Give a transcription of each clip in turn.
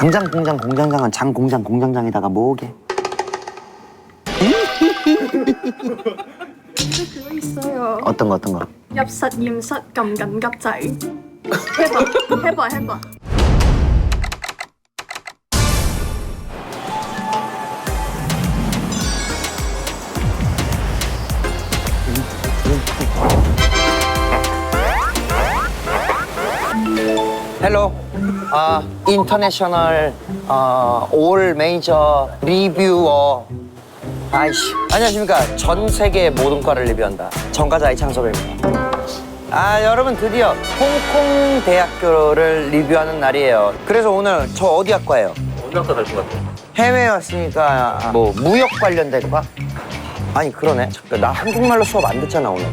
당장 공장 공장장은 장 공장 공장장에다가 뭐게? 그거 있어요. 어떤 거 어떤 거? 엽삿 얄삿 감감갑자이. 해봐 해봐 해봐. 아, 인터내셔널 어, 올 메이저 리뷰어 아이씨. 안녕하십니까. 전 세계 모든 과를 리뷰한다. 전과자 이창섭입니다. 아, 여러분 드디어 홍콩 대학교를 리뷰하는 날이에요. 그래서 오늘 저 어디 학과예요? 어느 학과 갈것 같아? 해외에 왔으니까 뭐 무역 관련된 과? 아니 그러네. 잠깐, 나 한국말로 수업 안 듣잖아 오늘.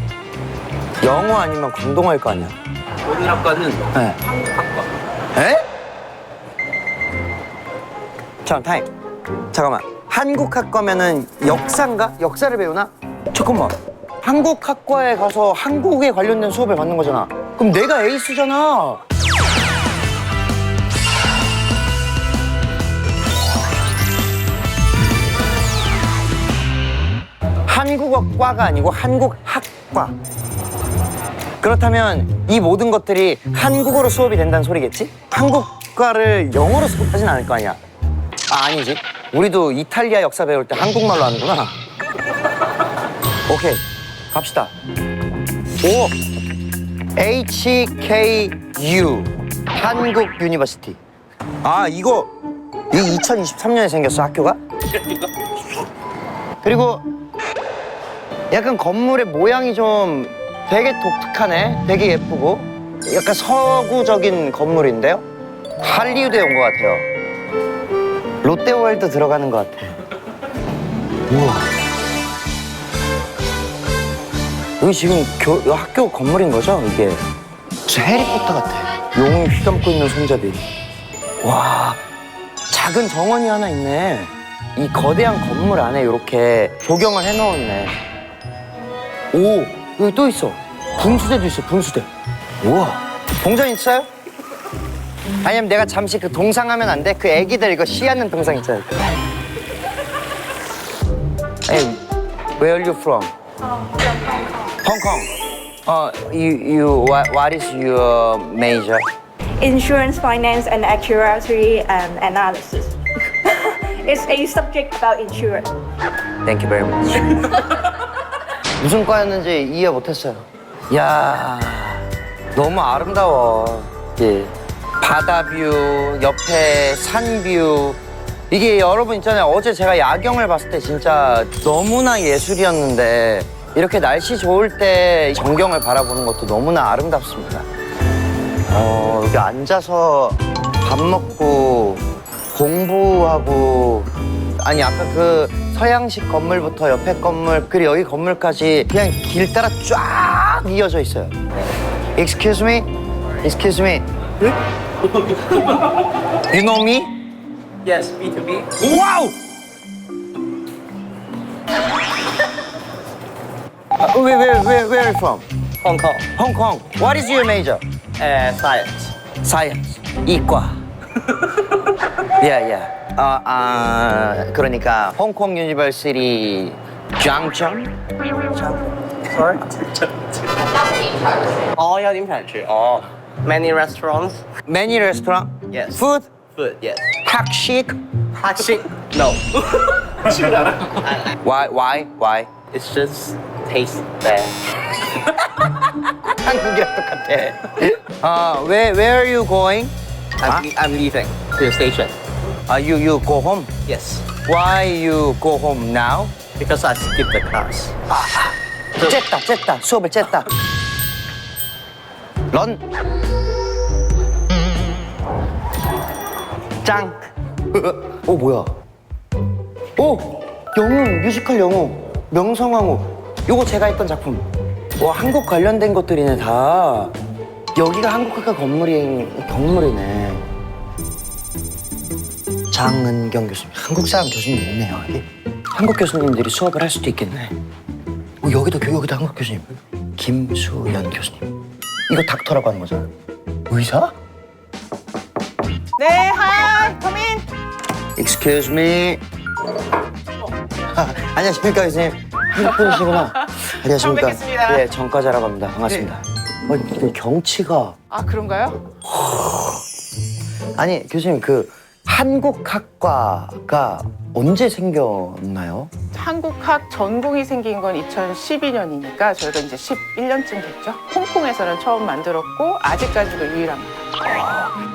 영어 아니면 광동어일 거 아니야. 오늘 학과는 네. 잠깐 타임. 잠깐만. 한국학 과면은 역사인가? 역사를 배우나? 잠깐만. 한국학과에 가서 한국에 관련된 수업을 받는 거잖아. 그럼 내가 에이스잖아. 한국어과가 아니고 한국학과. 그렇다면 이 모든 것들이 한국어로 수업이 된다는 소리겠지? 한국과를 영어로 수업하진 않을 거 아니야. 아, 아니지. 우리도 이탈리아 역사 배울 때 한국말로 하는구나. 오케이. 갑시다. 오! HKU. 한국 유니버시티. 아, 이거, 이 2023년에 생겼어, 학교가? 그리고 약간 건물의 모양이 좀 되게 독특하네. 되게 예쁘고. 약간 서구적인 건물인데요. 할리우드에 온 것 같아요. 롯데월드 들어가는 것 같아. 우와. 여기 지금 교, 학교 건물인 거죠? 이게. 진짜 해리포터 같아. 용이 휘감고 있는 손잡이. 와. 작은 정원이 하나 있네. 이 거대한 건물 안에 이렇게 조경을 해놓았네. 오, 여기 또 있어. 분수대도 있어, 분수대. 우와. 동전 있어요? 아니면 내가 잠시 그 동상 하면 안 돼? 그 애기들 이거 씨앗는 동상 있잖아. Hey, where are you from? Hong Kong. Uh, you, you, what, what is your major? Insurance, finance, and actuary um, analysis. it's a subject about insurance. Thank you very much. 무슨 과였는지 이해 못했어요. 야 너무 아름다워. 예. 바다뷰, 옆에 산뷰. 이게 여러분 있잖아요. 어제 제가 야경을 봤을 때 진짜 너무나 예술이었는데 이렇게 날씨 좋을 때 전경을 바라보는 것도 너무나 아름답습니다. 어, 여기 앉아서 밥 먹고 공부하고 아니 아까 그 서양식 건물부터 옆에 건물 그리고 여기 건물까지 그냥 길 따라 쫙 이어져 있어요. Excuse me, excuse me. You know me? Yes, B2B. 와우! Uh, where, where, where, where are you from? Hong Kong. Hong Kong. What is your major? Uh, science. Science. 이과. yeah, yeah. 아, 아 그러니까 홍콩 유니버시티 장점? 장점. Sorry? 장점. 어연 임팩트. 어. ，many restaurants. Many restaurant? Yes. Food? Food. Yes. 학식? Actually, no. Why, why, why? It's just taste bad. 한국이랑 똑같아. 아, where, where are you going? I'm, Huh? I'm leaving to the station. Uh, you, you go home? Yes. Why you go home now? Because I skipped the class. 쨌다, 쨌다. 수업을 쨌다. 런. 짱. 오, 뭐야? 오! 영웅, 뮤지컬 영웅. 명성황후. 요거 제가 했던 작품. 와, 한국 관련된 것들이네, 다. 여기가 한국학과 건물이, 건물이네. 장은경 교수님. 한국 사람 교수님 있네요, 여기. 한국 교수님들이 수업을 할 수도 있겠네. 어, 여기도 교- 여기도 한국 교수님 김수연 교수님 이거 닥터라고 하는 거잖아 의사? 네, 하이, come in. Excuse me. 아, 안녕하십니까 교수님. 한국분이시구나. 안녕하십니까. 처음 뵙겠습니다. 예, 정과자라고 합니다. 반갑습니다. 어, 근데 경치가 아 그런가요? 아니 교수님 그 한국학과가 언제 생겼나요? 한국학 전공이 생긴 건 2012년이니까 저희가 이제 11년쯤 됐죠. 홍콩에서는 처음 만들었고 아직까지도 유일합니다.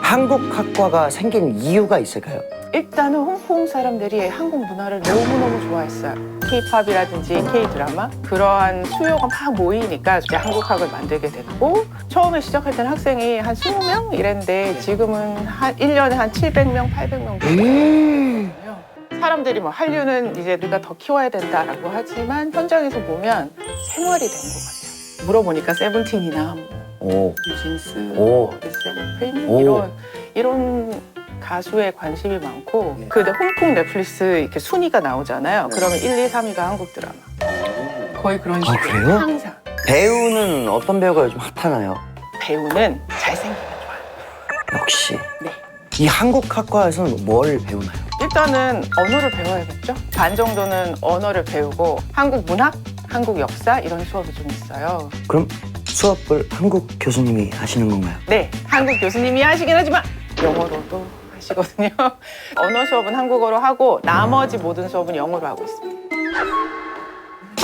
한국학과가 생긴 이유가 있을까요? 일단은 홍콩 사람들이 한국 문화를 너무너무 좋아했어요. K-팝이라든지 K-드라마 그러한 수요가 막 모이니까 이제 한국학을 만들게 됐고 처음에 시작할 때는 학생이 한 20명 이랬는데 지금은 한 1년에 한 700명, 800명 정도 음. 사람들이 뭐 한류는 이제 우리가 더 키워야 된다라고 하지만 현장에서 보면 생활이 된 것 같아요. 물어보니까 세븐틴이나 뭐 오. 뉴진스, 오. 세븐틴 오. 이런 이런 가수에 관심이 많고 예. 근데 홍콩 넷플릭스 이렇게 순위가 나오잖아요. 그러면 1, 2, 3위가 한국 드라마. 거의 그런 식으로 아, 그래요? 항상 배우는 어떤 배우가 요즘 핫하나요? 배우는 잘생기면 좋아요. 역시. 네. 이 한국학과에서는 뭘 배우나요? 일단은 언어를 배워야겠죠. 반 정도는 언어를 배우고 한국 문학, 한국 역사 이런 수업이 좀 있어요. 그럼 수업을 한국 교수님이 하시는 건가요? 네, 한국 교수님이 하시긴 하지만 영어로도 하시거든요. 언어 수업은 한국어로 하고 나머지 모든 수업은 영어로 하고 있습니다.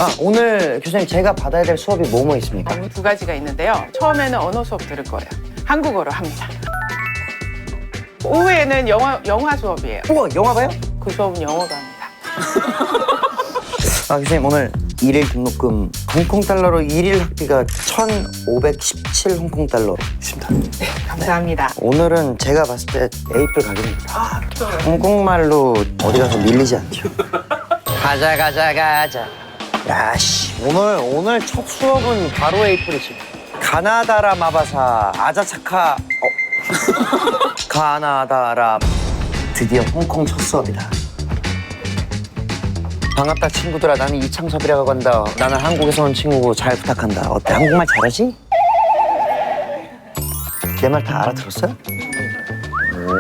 아 오늘 교수님 제가 받아야 될 수업이 뭐뭐 있습니까? 두 가지가 있는데요. 처음에는 언어 수업 들을 거예요. 한국어로 합니다. 오후에는 영화, 영화 수업이에요. 우와 영화 봐요? 그 수업은 영어로 합니다. 아 교수님 오늘 일일 등록금 홍콩 달러로 일일 학비가 1,517 홍콩 달러 있습니다. 감사합니다. 오늘은 제가 봤을 때 에이플 가격입니다. 홍콩말로 어디 가서 밀리지 않죠. 가자 가자 가자. 야씨 오늘 오늘 첫 수업은 바로 에이플이지. 가나다라 마바사 아자차카 어. 가나다라 드디어 홍콩 첫 수업이다. 반갑다 친구들아 나는 이창섭이라고 한다 나는 한국에서 온 친구고 잘 부탁한다 어때 한국말 잘하지? 내 말 다 알아들었어요? 오.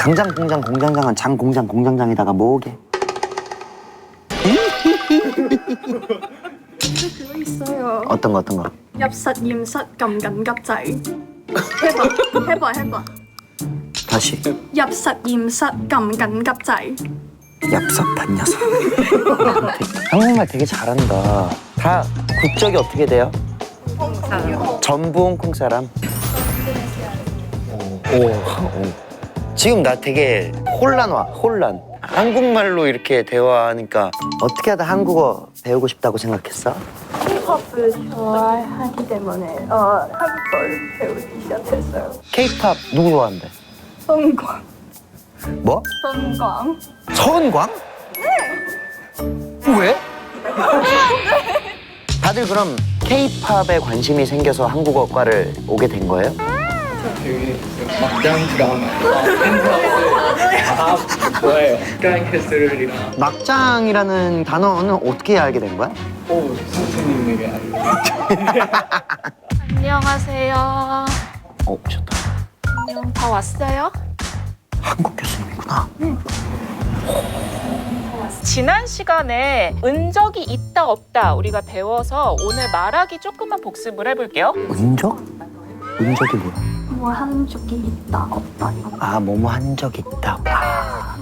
강장 공장 공장장은 장 공장 공장장에다가 뭐게? 근데 그거 있어요. 어떤 거 어떤 거?入實驗室撳緊急掣。 해봐, 해봐, 해봐. 다시 入實驗室撳緊急掣。 얍삽한 녀석 한국말 되게 잘한다 다 국적이 어떻게 돼요? 전부 홍콩 사람 오, 오. 지금 나 되게 혼란 와 혼란 한국말로 이렇게 대화하니까 어떻게 하다 한국어 배우고 싶다고 생각했어? 힙합을 좋아하기 때문에 어, 한국어를 배우기 시작했어요. 케이팝 누구 좋아하는데? 성광. 뭐? 성광. 서은광? 네. 왜? 다들 그럼 케이팝에 관심이 생겨서 한국어과를 오게 된 거예요? 막장 드라마 아 뭐예요? 스카이캐슬이랑 막장이라는 단어는 어떻게 알게 된 거야? 오 선생님에게 알려 안녕하세요. 어, 오셨다. 안녕, 다 왔어요? 한국 교수님이구나. 지난 시간에 은적이 있다 없다 우리가 배워서 오늘 말하기 조금만 복습을 해볼게요. 은적? 은적이 뭐야? 뭐한 적이 있다, 없다. 이거. 아, 뭐뭐 한 적 있다. 아,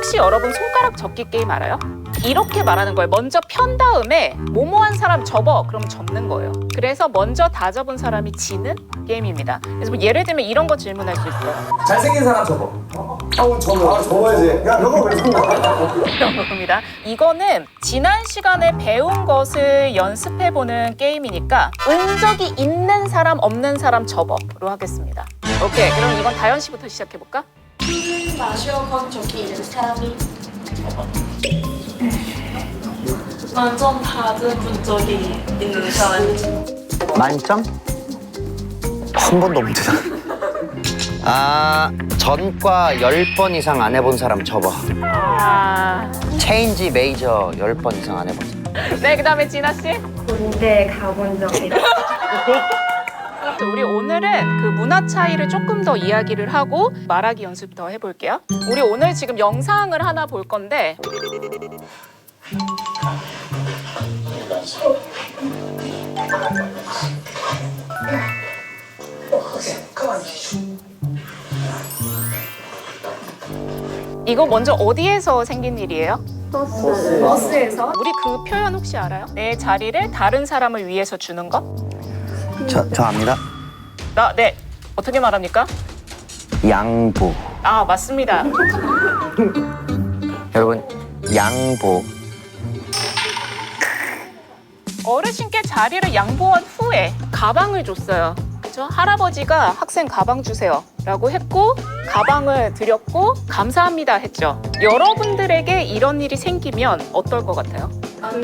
혹시 여러분 손가락 접기 게임 알아요? 이렇게 말하는 거예요. 먼저 편 다음에 모모한 사람 접어. 그럼 접는 거예요. 그래서 먼저 다 접은 사람이 지는 게임입니다. 그래서 뭐 예를 들면 이런 거 질문할 수 있어요. 잘생긴 사람 접어. 어, 접어. 아, 접어야지. 야, 너가 왜 접어? 이런 겁니다. 이거는 지난 시간에 배운 것을 연습해 보는 게임이니까 은적이 있는 사람 없는 사람 접어로 하겠습니다. 오케이 그럼 이건 다현 씨부터 시작해 볼까? 마셔본 적이 있는 사람이 완전 받은 적이 있는 사람이 만점? 한 번도 없는데. 아, 전과 10번 이상 안 해본 사람 접어. 아... 체인지 메이저 10번 이상 안 해본 사람. 네 그다음에 진아 씨. 군대 가본 적이 우리 오늘은 그 문화 차이를 조금 더 이야기를 하고 말하기 연습 더 해볼게요. 우리 오늘 지금 영상을 하나 볼 건데 이거 먼저 어디에서 생긴 일이에요? 버스. 버스에서 우리 그 표현 혹시 알아요? 내 자리를 다른 사람을 위해서 주는 것? 저, 저 압니다. 나, 네. 어떻게 말합니까? 양보. 아, 맞습니다. 여러분, 양보. 어르신께 자리를 양보한 후에 가방을 줬어요. 그죠? 할아버지가 학생 가방 주세요. 라고 했고, 가방을 드렸고, 감사합니다 했죠. 여러분들에게 이런 일이 생기면 어떨 것 같아요? 안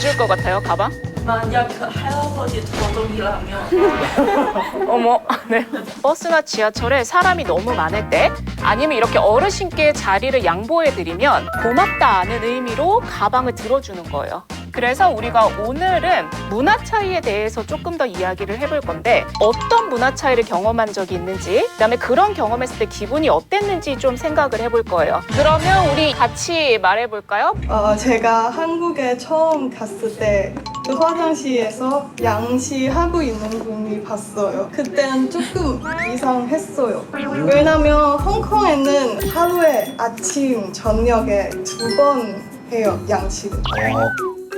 줄 것 같아요, 가방? 만약 그 할아버지 도둑이라면 어머, 네. 버스나 지하철에 사람이 너무 많을 때 아니면 이렇게 어르신께 자리를 양보해 드리면 고맙다는 의미로 가방을 들어주는 거예요. 그래서 우리가 오늘은 문화 차이에 대해서 조금 더 이야기를 해볼 건데 어떤 문화 차이를 경험한 적이 있는지 그다음에 그런 경험했을 때 기분이 어땠는지 좀 생각을 해볼 거예요. 그러면 우리 같이 말해볼까요? 어, 제가 한국에 처음 갔을 때 그 화장실에서 양치하고 있는 분이 봤어요. 그때는 조금 이상했어요. 왜냐면 홍콩에는 하루에 아침, 저녁에 두 번 해요, 양치를. 어,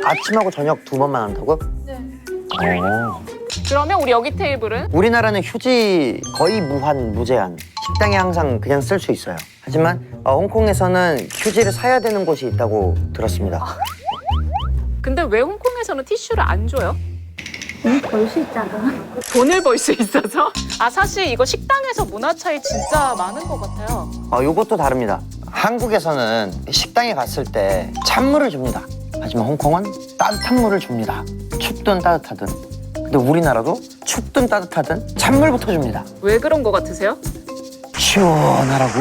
아침하고 저녁 두 번만 한다고? 네. 어. 그러면 우리 여기 테이블은 우리나라는 휴지 거의 무한, 무제한. 식당에 항상 그냥 쓸 수 있어요. 하지만 어, 홍콩에서는 휴지를 사야 되는 곳이 있다고 들었습니다. 근데 왜 홍콩에서는 티슈를 안 줘요? 벌수 있잖아. 돈을 벌 수 있어서? 아 사실 이거 식당에서 문화 차이 진짜 많은 것 같아요. 어, 요것도 다릅니다. 한국에서는 식당에 갔을 때 찬물을 줍니다. 하지만 홍콩은 따뜻한 물을 줍니다. 춥든 따뜻하든. 근데 우리나라도 춥든 따뜻하든 찬물부터 줍니다. 왜 그런 것 같으세요? 시원하라고?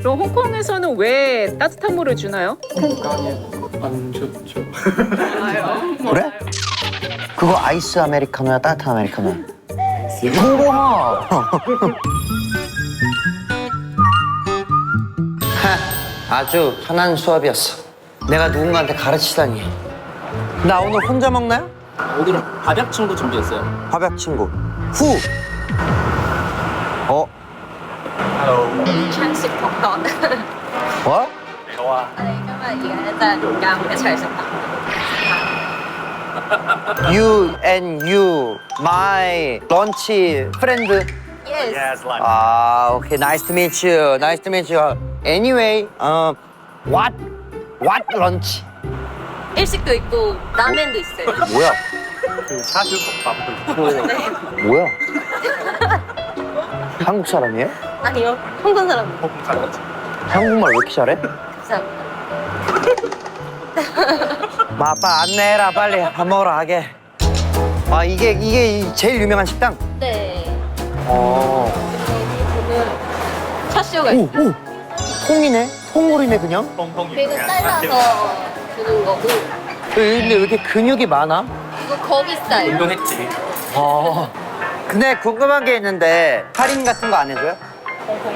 그럼 홍콩에서는 왜 따뜻한 물을 주나요? 안 좋죠. 그래? 그거 아이스 아메리카노야 따뜻한 아메리카노야? 홍보하. 아주 편한 수업이었어. 내가 누군가한테 가르치다니. 나 오늘 혼자 먹나요? 오늘은 밥약 친구 준비했어요. 화백 친구. 후. 어? Trang sức không còn 어? Đây các bạn ý là ta cả một cái trải sức You and you, my lunch friend. Yes 아, okay. Nice to meet you. Nice to meet you. Anyway, uh, what what lunch? 일식도 있고 라멘도 있어요. 뭐야? 그 사주국밥을 뭐야? 한국 사람이에요? 아니요, 홍콩 사람. 한국말 왜 이렇게 잘해? 감사합니다. 마, 아빠 안내해라 빨리 밥 먹으러 가게. 아 이게 이게 이 제일 유명한 식당? 네. 어. 차쇼가 오, 있어요. 오. 통이네? 통으로이네 그냥? 그리고 잘라서 주는 거고 근데 왜 이렇게 근육이 많아? 이거 거기 스타일. 운동했지. 어. 근데 궁금한 게 있는데 할인 같은 거 안 해줘요?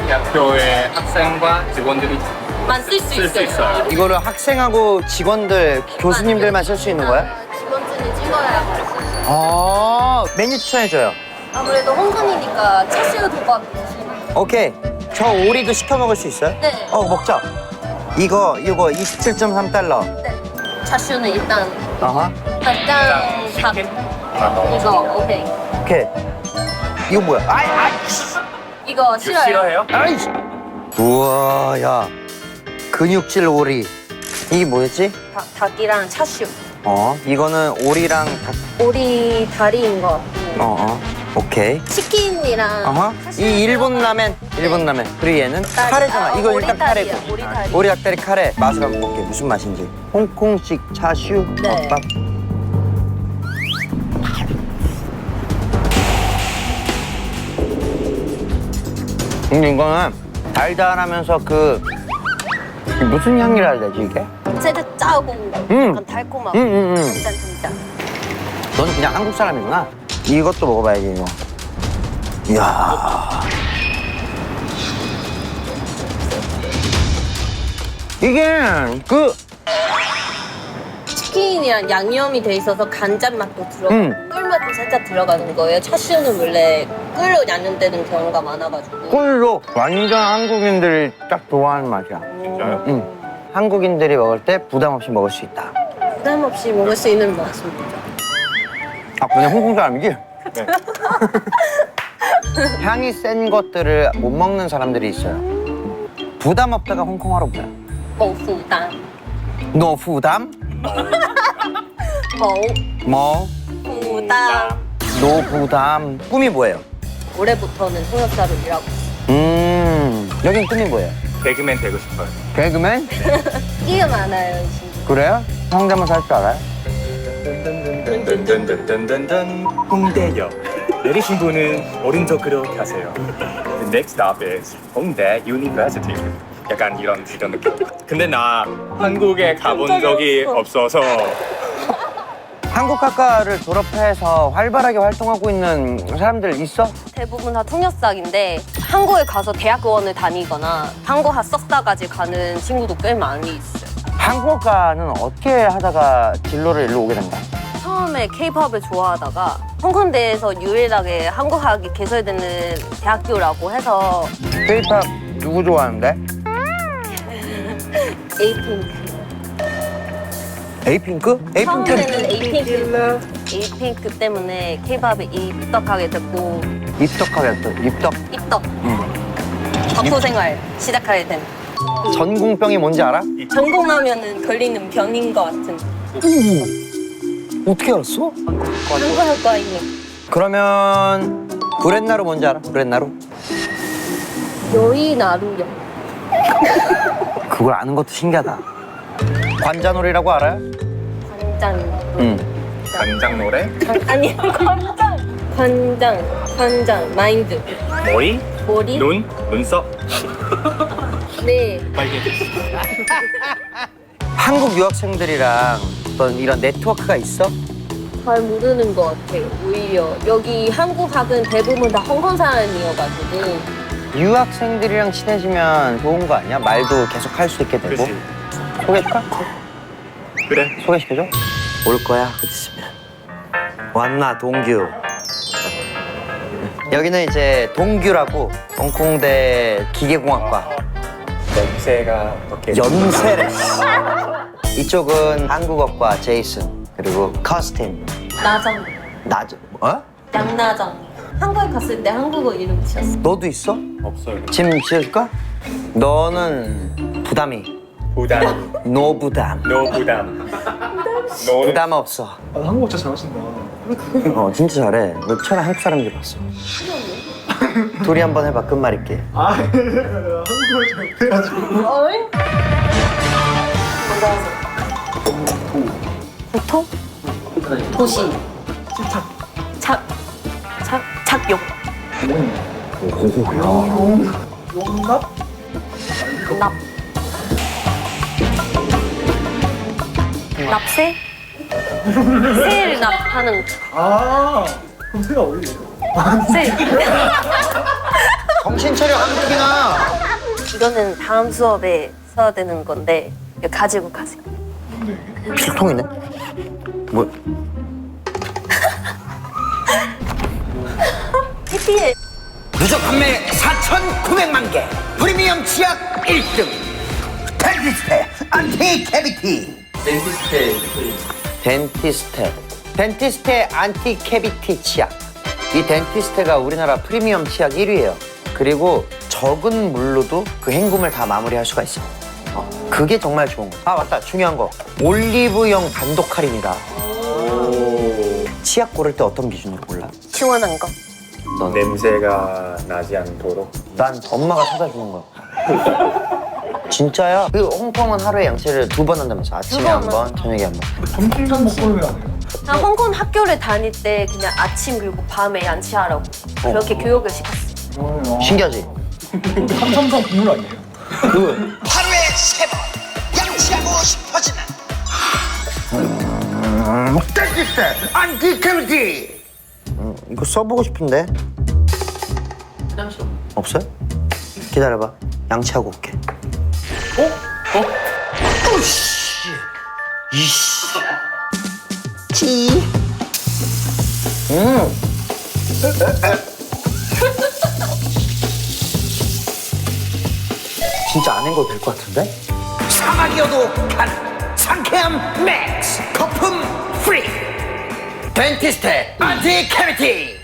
대학교의 학생과 직원들이 만쓸 수 쓸 수 있어요. 있어요. 이거를 학생하고 직원들, 교수님들만 쓸 수 있는 거야? 아, 직원증을 찍어야 할수 있어요. 아 메뉴 추천해줘요. 아무래도 홍콩이니까 차슈 덮밥 오케이. 저 오리도 시켜 먹을 수 있어요? 네. 어 먹자. 이거 이거 27.3달러. 네. 차슈는 일단 어허. 간장 밥 이거 오케이. 오케이. 이거 뭐야? 아이 아이. 이거 싫어요. 싫어해요? 아이. 우와 야 근육질 오리. 이게 뭐였지? 닭, 닭이랑 차슈. 어 이거는 오리랑 닭. 오리 다리인 거. 어 어. 오케이. 치킨이랑 어허. 이 일본 라멘 일본 라멘. 그리고 얘는 닭다리. 카레잖아. 아, 이거 일단 오리다리야, 카레고. 오리다리. 오리 닭다리 카레. 맛을 한번 볼게. 무슨 맛인지. 홍콩식 차슈 네. 덮밥. 근데 이거는 달달하면서 그 이게 무슨 향이라 해야 되지 이게? 살짝 짜고 음. 약간 달콤하고 음, 음, 음. 단짠 단짠. 너는 그냥 한국 사람이구나. 이것도 먹어봐야지 이거. 이야. 이게 그 치킨이랑 양념이 돼 있어서 간장 맛도 들어가고 음. 꿀맛도 살짝 들어가는 거예요. 차슈는 원래 꿀로 양념되는 경우가 많아가지고. 꿀로 완전 한국인들이 딱 좋아하는 맛이야. 진짜요? 응. 한국인들이 먹을 때 부담 없이 먹을 수 있다. 부담 없이 먹을 수 있는 맛입니다. 아 그냥 홍콩 사람이지? 네. 향이 센 것들을 못 먹는 사람들이 있어요. 부담 없다가 홍콩어로 뭐야? 冇負擔， 노 부담? 冇 뭐? 負擔。 노 부담. 꿈이 뭐예요? 올해부터는 통역사로 일하고 있어요. 음, 여긴 꿈이 뭐예요? 개그맨 되고 싶어요. 개그맨? 끼가 많아요, 진짜. 그래요? 성대모사 할 줄 알아요? 든든든든든든 홍대역 내리신 분은 오른쪽으로 가세요. The next stop is 홍대 University. 약간 이런 이런 느낌. 근데 나 한국에 가본 적이 없어서 한국학과를 졸업해서 활발하게 활동하고 있는 사람들 있어? 대부분 다 통역사인데 한국에 가서 대학원을 다니거나 한국학 석사까지 가는 친구도 꽤 많이 있어요. 한국학과는 어떻게 하다가 진로를 일로 오게 된 거야? 처음에 케이팝을 좋아하다가 홍콩대에서 유일하게 한국학이 개설되는 대학교라고 해서 K-팝 누구 좋아하는데? 에이핑크. 에이핑크? 에이핑크? 처음에는 에이핑크. 에이핑크 때문에 케이팝에 입덕하게 됐고. 입덕하게 또 입덕. 입덕. 학교 생활 시작하게 된 전공병이 뭔지 알아? 전공하면은 걸리는 병인 것 같은 어떻게 알았어? 한국학과이니 그러면 구렛나루 뭔지 알아? 구렛나루? 요이나루요. 그걸 아는 것도 신기하다. 관자놀이라고 알아요? 관장. 응. 간장 노래 관- 아니 관장. 관장 관장 마인드. 머리? 머리? 눈? 눈썹? 네. 빨개. 한국 유학생들이랑 어떤 이런 네트워크가 있어? 잘 모르는 것 같아요 오히려 여기 한국학은 대부분 다 홍콩 사람이어가지고 유학생들이랑 친해지면 좋은 거 아니야? 말도 계속 할 수 있게 되고 그렇지. 소개할까? 그래. 소개시켜줘? 올 거야 곧 있으면 왔나 동규 여기는 이제 동규라고 홍콩대 기계공학과 냄새가 어떻게? 연세래 이쪽은 한국어과 제이슨 그리고 커스틴 나정 나죠 어? 양나정 한국에 갔을 때 한국어 이름 지었어 너도 있어? 없어요. 짐 지어줄까? 너는 부담이 부담. 노 부담 노 부담. 노 부담 없어 아, 한국어 진짜 잘하신다. 어 진짜 잘해 너 처음에 한국 사람 줄 알았어 둘이 한번 해봐 끝말잇기 아, 한국어를 잘 못해가지고. 보통. 도시. 착. 착, 착용. 용납? 납. 납세? 세를 납하는 아, 그럼 새가 어디예요? 세 정신 차려 한국이나. 이거는 다음 수업에 써야 되는 건데 이거 가지고 가세요 필통이네. 뭐? 해피해 누적 판매 4,900만 개. 프리미엄 치약 1등. 덴티스테 안티 캐비티. 덴티스트 덴티스테. 덴티스테 안티 캐비티 치약. 이 덴티스테가 우리나라 프리미엄 치약 1위예요. 그리고 적은 물로도 그 헹굼을 다 마무리할 수가 있어 어, 그게 정말 좋은 거 아 맞다 중요한 거 올리브영 단독 할인이다 치약 고를 때 어떤 기준으로 골라? 시원한 거 넌? 냄새가 나지 않도록. 난 엄마가 사다 주는 거야. 진짜야? 그 홍콩은 하루에 양치를 두 번 한다면서 아침에 한 번, 저녁에 한 번. 점심만 먹고 오면 안 돼요. 나 홍콩 학교를 다닐 때 그냥 아침 그리고 밤에 양치하라고 그렇게 교육을 시켰어 어, 신기하지? 삼삼삼 국물 아니에요? 그 하루에 세 번 양치하고 싶어지는 덴티스테 안티 캐비티 이거 써보고 싶은데 없어요? 기다려봐 양치하고 올게 어? 어? 오씨 이씨 찌 음. 진짜 안 헹궈도 될 것 같은데? 사막이어도 가는 상쾌함 맥스 거품 프리 덴티스트 안티 캐비티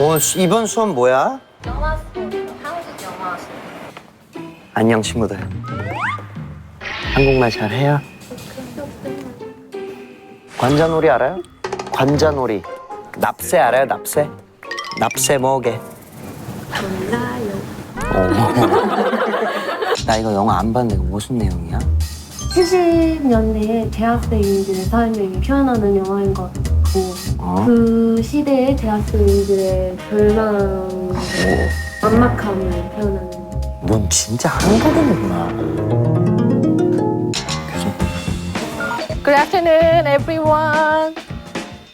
오, 수- 이번 수업 뭐야? 영화 한국 영화 안녕 친구들 한국말 잘해요? 관자놀이 알아요? 관자놀이 납세 알아요 납세? 납세 뭐게? 몰라요 나 이거 영화 안 봤는데 이거 무슨 내용이야? 70년대의 대학생들의 삶을 표현하는 영화인 것 같고 어? 그 시대의 대학생들의 절망, 완막함을 표현하는 넌 진짜 한국인이구나 Good afternoon, everyone.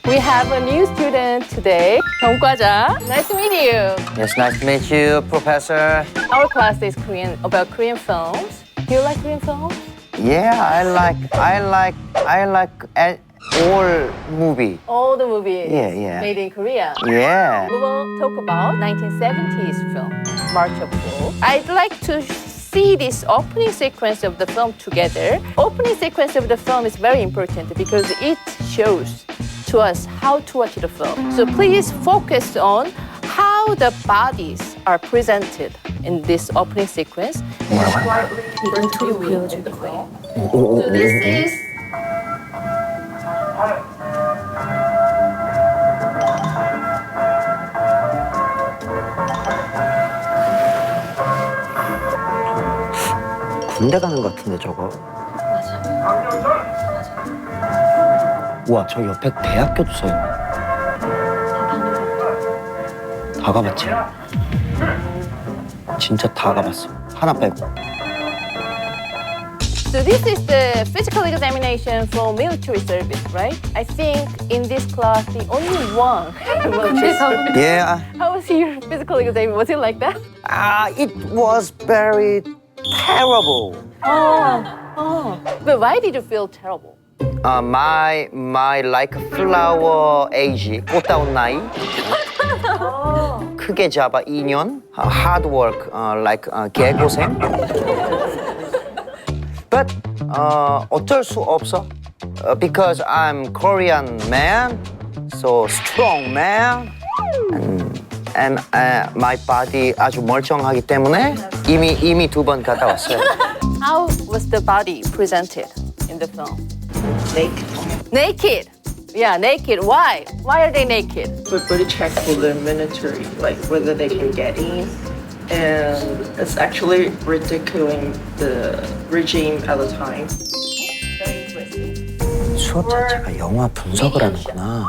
We have a new student today. 경과자. Nice to meet you. Yes, nice to meet you, Professor. Our class is Korean about Korean films. Do you like Korean films? Yeah, I like, I like, I like a- all movie. All the movies Yeah, yeah. made in Korea. Yeah. We will talk about 1970s film, March of Fools. I'd like to see this opening sequence of the film together. Opening sequence of the film is very important because it shows to us how to watch the film. So please focus on how the bodies are presented in this opening sequence. 이벤트로 보여줄 거예요. So this is 군대 가는 것 같은데 저거. 우와 저 옆에 대학교도 써있네. 다 가봤지? 진짜 다 가봤어. 하나 빼고. So this is the physical examination for military service, right? I think in this class the only one military service. Yeah. How was your physical exam? Was it like that? Ah, it was very terrible. Oh, oh. But why did you feel terrible? Uh, my my like flower age 꽃다운 나이. 크게 잡아 2년. Uh, hard work uh, like uh, 개고생. But uh, 어쩔 수 없어. Uh, because I'm Korean man, so strong man, and, and uh, my body 아주 멀쩡하기 때문에 이미 이미 두 번 갔다 왔어요. How was the body presented in the film? Naked. Naked. Yeah, naked. Why? Why are they naked? Everybody check for the military, like whether they can get in. And it's actually ridiculing the regime at the time. Very interesting. 수업 자체가 영화 분석을 하는구나.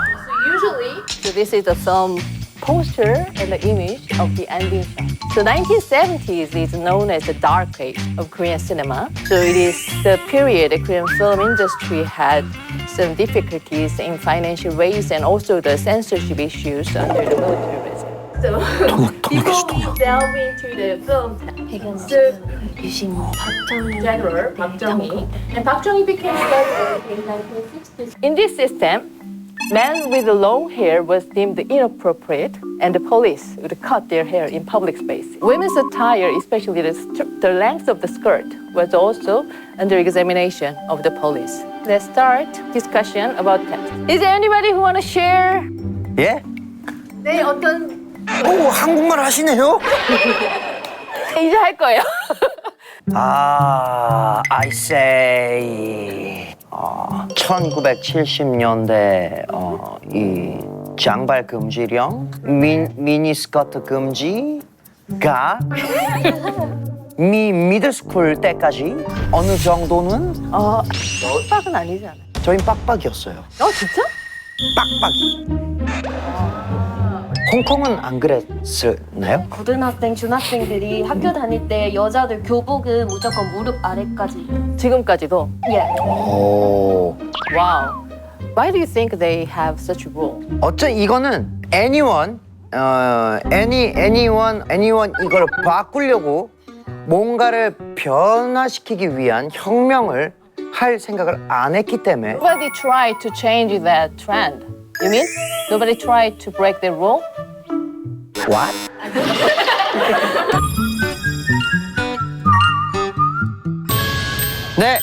Usually, so this is the film poster and the image of the ending shot. So 1970s is known as the dark age of Korean cinema. So it is the period the Korean film industry had some difficulties in financial ways and also the censorship issues under the military regime. So before we delve into the film, so 유신 박정희 General Park Jong-hee. And Park Jong-hee became president in 1960s. In this system, men with long hair was deemed inappropriate, and the police would cut their hair in public space. Women's attire, especially the, st- the length of the skirt, was also under examination of the police. Let's start discussion about text. Is there anybody who want to share? 예? 네, 어떤 오 한국말 하시네요? 이제 할 거예요. 아, I say, 어, 1970년대 어, 이 장발 금지령, 미, 미니스커트 금지가 미 미들스쿨 때까지 어느 정도는 어, 빡빡은 아니지 않아요? 저희 빡빡이었어요. 어, 진짜? 빡빡이. 홍콩은 안 그랬나요? 고등학생, 중학생들이 학교 다닐 때 여자들 교복은 무조건 무릎 아래까지. 지금까지도? 예. 오. Wow. Why do you think they have such a rule? 어쩌 이거는 anyone, 어, any, anyone, anyone 이걸 바꾸려고 뭔가를 변화시키기 위한 혁명을 할 생각을 안 했기 때문에 Nobody tried to change that trend. You mean? Nobody tried to break the rule? what? 네,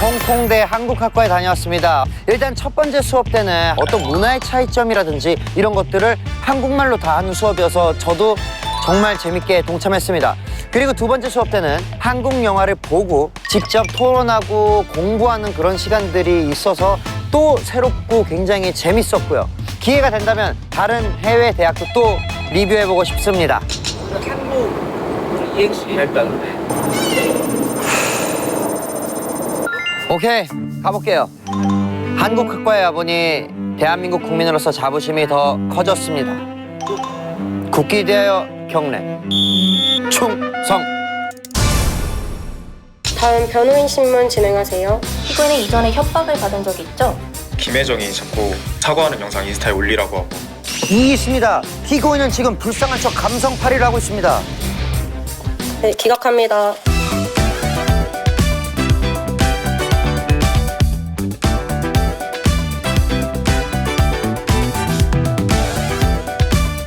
홍콩대 한국학과에 다녀왔습니다. 일단 첫 번째 수업 때는 어떤 문화의 차이점이라든지 이런 것들을 한국말로 다 하는 수업이어서 저도 정말 재밌게 동참했습니다. 그리고 두 번째 수업 때는 한국 영화를 보고 직접 토론하고 공부하는 그런 시간들이 있어서 또 새롭고 굉장히 재밌었고요. 기회가 된다면 다른 해외 대학도 또 리뷰해보고 싶습니다. 이행시 할까는데 오케이 가볼게요 한국 학과에 와보니 대한민국 국민으로서 자부심이 더 커졌습니다 국기 대하여 경례 충성 다음 변호인 신문 진행하세요. 피고인은 이전에 협박을 받은 적이 있죠? 김혜정이 자꾸 사과하는 영상 인스타에 올리라고 하고. 이 있습니다. 피고인은 지금 불쌍한 척 감성팔이를 하고 있습니다. 네, 기각합니다.